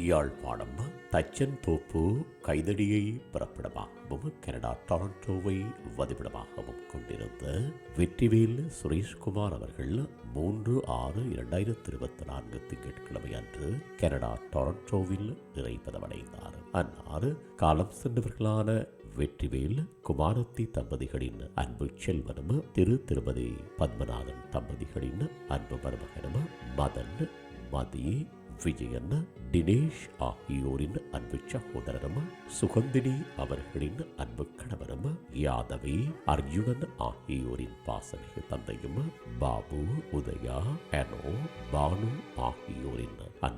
யாழ்ப்பாணம் தச்சன் தோப்பு கைதடியை பிறப்பிடமாகவும் கனடா டொரண்டோவை வதிப்பிடமாகவும் கொண்டிருந்த வெற்றிவேல் சுரேஷ்குமார் அவர்கள் மூன்று ஆறு இரண்டாயிரத்தி இருபத்தி நான்கு திங்கட்கிழமை அன்று கனடா டொரண்டோவில் இறைப்பதமடைந்தார் அன்னார் காலம் சென்றவர்களான வெற்றிவேல் குமாரத்தி தம்பதிகளின் அன்பு செல்வனும் திரு திருமதி பத்மநாதன் தம்பதிகளின் அன்பு மருமகனும் மதன் மதி விஜயன் தினேஷ் ஆகியோரின் அன்பு சகோதரரும் சுகந்தினி அவர்களின் அன்பு கணவரும் யாதவி அர்ஜுனன் ஆகியோரின் பாசமிகு தந்தையும் பாபு உதயா அனோ பானு ஆகியோரின் அன்பு